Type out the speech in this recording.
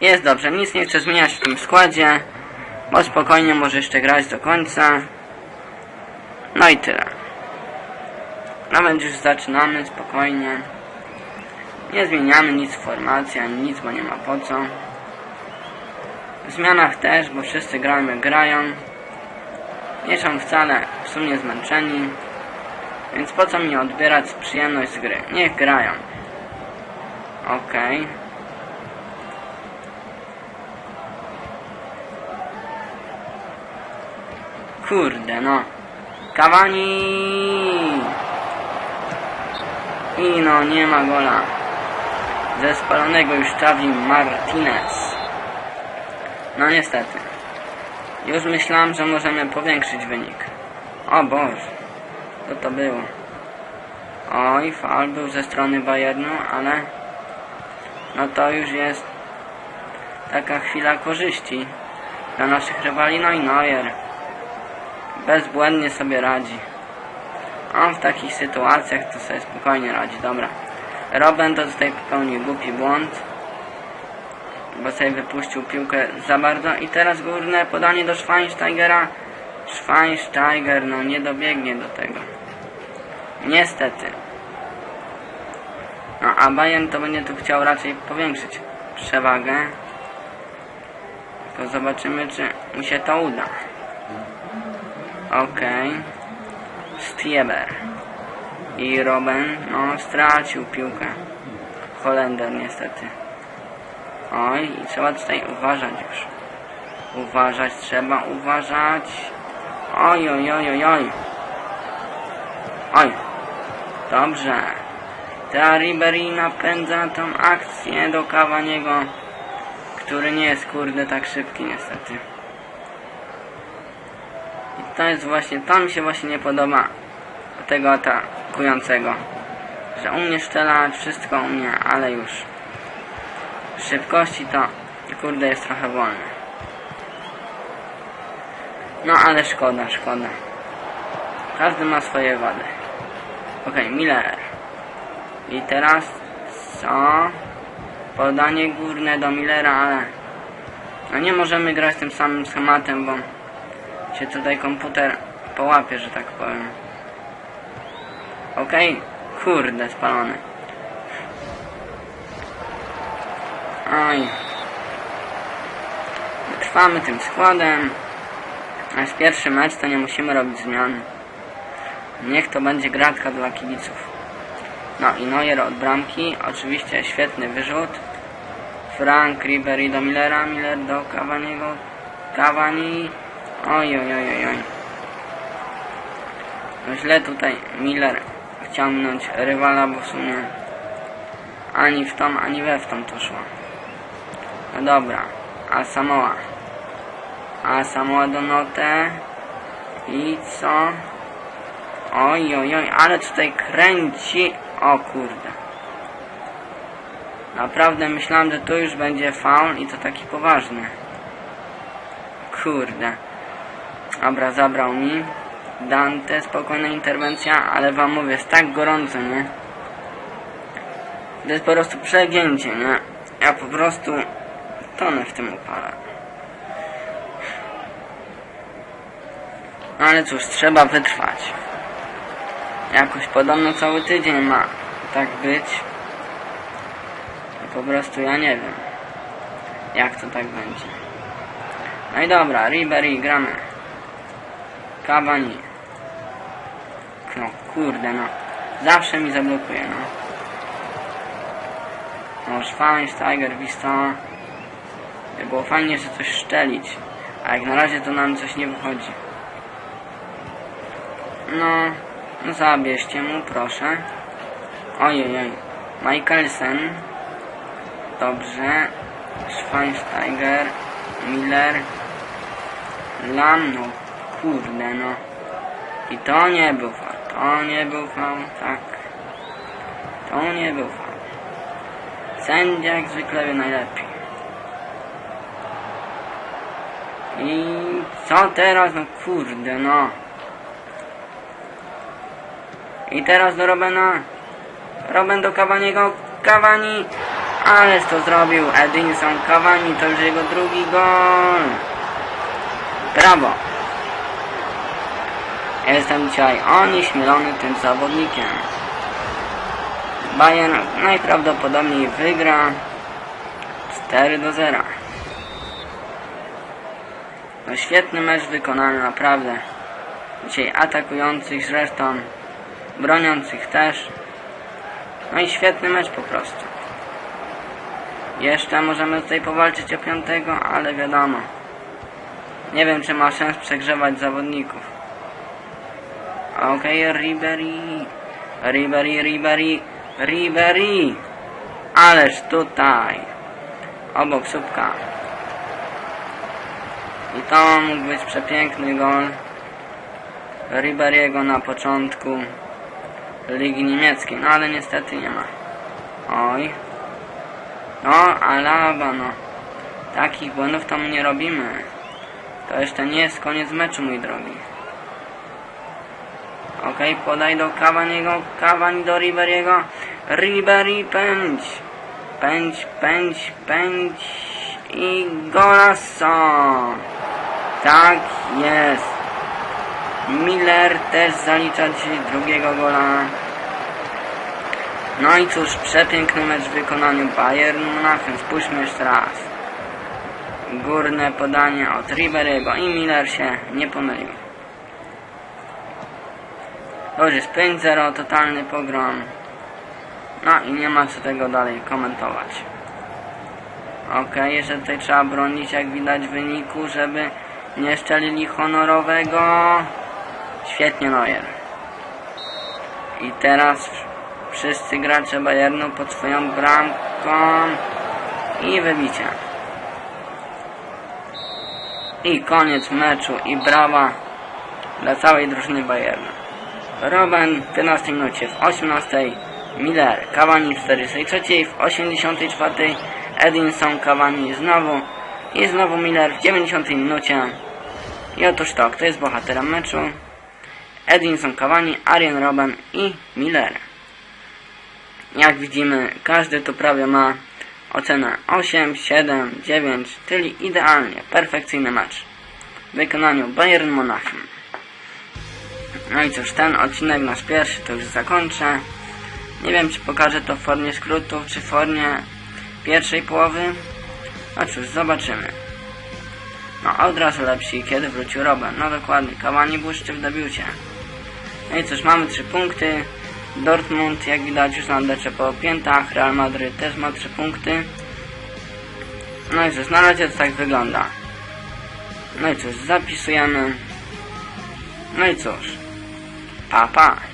Jest dobrze, nic nie chcę zmieniać w tym składzie, bo spokojnie może jeszcze grać do końca. No i tyle. Nawet już zaczynamy spokojnie. Nie zmieniamy nic w formacji, ani nic, bo nie ma po co. W zmianach też, bo wszyscy jak grają. Nie są wcale w sumie zmęczeni. Więc po co mi odbierać przyjemność z gry? Niech grają. Okej. Kurde no. Kawani! I no, nie ma gola. Ze spalonego już Xavi Martinez. No niestety. Już myślałem, że możemy powiększyć wynik. O Boże. Co to było? Oj, faul był ze strony Bayernu, ale... No to już jest... Taka chwila korzyści dla naszych rywali. No i Neuer bezbłędnie sobie radzi. On w takich sytuacjach to sobie spokojnie radzi, dobra. Robin to tutaj popełnił głupi błąd, bo sobie wypuścił piłkę za bardzo i teraz górne podanie do Schweinsteigera. Schweinsteiger no nie dobiegnie do tego. Niestety. No a Bayern to będzie tu chciał raczej powiększyć przewagę. Tylko zobaczymy czy mu się to uda. Okej. Stieber. I Robin, no, stracił piłkę. Holender niestety. Oj, trzeba tutaj uważać już. Uważać, trzeba uważać. Oj, oj, oj, oj, oj. Oj. Dobrze. Ta Ribery napędza tą akcję do Cavaniego, który nie jest kurde tak szybki niestety. To jest właśnie, to mi się właśnie nie podoba tego atakującego. Że umie strzelać, wszystko umie, ale już szybkości to kurde jest trochę wolny. No ale szkoda, szkoda. Każdy ma swoje wady. Okej, Miller. I teraz co? Podanie górne do Millera, ale no nie możemy grać tym samym schematem, bo się tutaj komputer połapie, że tak powiem. Okej, kurde, spalony. Oj. Trwamy tym składem. Jest pierwszy mecz, to nie musimy robić zmian. Niech to będzie gratka dla kibiców. No i Neuer od bramki. Oczywiście świetny wyrzut. Frank Ribery do Millera, Miller do Cavaniego. Cavani. Oj, oj, oj, oj, źle tutaj Miller minąć rywala, bo w sumie ani w tą, ani we w tą to szło. No dobra, a Samoa. A Samoa do Notę. I co? Oj, oj, oj, ale tutaj kręci. O kurde. Naprawdę myślałem, że tu już będzie faul i to taki poważny. Kurde. Dobra, zabrał mi. Dante, spokojna interwencja, ale wam mówię, jest tak gorąco, nie? To jest po prostu przegięcie, nie? Ja po prostu tonę w tym upale. No ale cóż, trzeba wytrwać. Jakoś podobno cały tydzień ma tak być. I po prostu ja nie wiem, jak to tak będzie. No i dobra, Ribery, gramy. Cavani. No kurde no. Zawsze mi zablokuje no. No Schweinsteiger, Vista. Było fajnie, że coś szczelić. A jak na razie to nam coś nie wychodzi. No, no zabierzcie mu proszę. Ojej, oj. Michaelsen. Dobrze. Schweinsteiger. Miller. Lam, no kurde no. I to nie był faul, to nie był faul, tak. To nie był faul. Sędzia jak zwykle wie najlepiej. I co teraz? No kurde no. I teraz do Robena. Roben do Cavaniego. Cavani. Ależ to zrobił Edinson Cavani, to już jego drugi gol. Brawo. Jestem dzisiaj onieśmielony tym zawodnikiem. Bayern najprawdopodobniej wygra 4 do 0. No świetny mecz wykonany naprawdę. Dzisiaj atakujących zresztą, broniących też. No i świetny mecz po prostu. Jeszcze możemy tutaj powalczyć o piątego, ale wiadomo. Nie wiem, czy ma sens przegrzewać zawodników. Okej, Ribery. Ribery, Ribery, Ribery. Ależ tutaj. Obok słupka. I to mógł być przepiękny gol Riberiego na początku Ligi Niemieckiej. No ale niestety nie ma. Oj. No, Alaba, no. Takich błędów tam nie robimy. To jeszcze nie jest koniec meczu, mój drogi. Okej, podaj do Cavaniego, Cavani do Riberiego. Ribery pędź. Pędź, pędź, pędź. I golasso. Tak jest. Miller też zalicza dzisiaj drugiego gola. No i cóż, przepiękny mecz w wykonaniu Bayern Monachium. Spójrzmy jeszcze raz. Górne podanie od Ribery'ego i Miller się nie pomylił. Jest 5-0, totalny pogrom. No i nie ma co tego dalej komentować. Okej, jeszcze tutaj trzeba bronić, jak widać w wyniku, żeby nie szczelili honorowego. Świetnie Neuer. I teraz wszyscy gracze Bayernu pod swoją bramką i wybicie. I koniec meczu i brawa dla całej drużyny Bayernu. Robben w 15 minucie, w 18 Miller, Cavani w 43, w 84 Edinson, Cavani znowu i znowu Miller w 90 minucie. I otóż to, kto jest bohaterem meczu? Edinson Cavani, Arjen Robben i Miller. Jak widzimy, każdy tu prawie ma ocenę 8, 7, 9, czyli idealnie, perfekcyjny mecz w wykonaniu Bayern Monachium. No i cóż, ten odcinek nasz pierwszy to już zakończę. Nie wiem, czy pokażę to w formie skrótów, czy w formie pierwszej połowy. No cóż, zobaczymy. No, od razu lepsi, kiedy wrócił Robben. No dokładnie, Cavani błyszczy w debiucie. No i cóż, mamy 3 punkty. Dortmund, jak widać, już nam lecze po piętach. Real Madryt też ma 3 punkty. No i cóż, na razie to tak wygląda. No i cóż, zapisujemy. No i cóż, 发放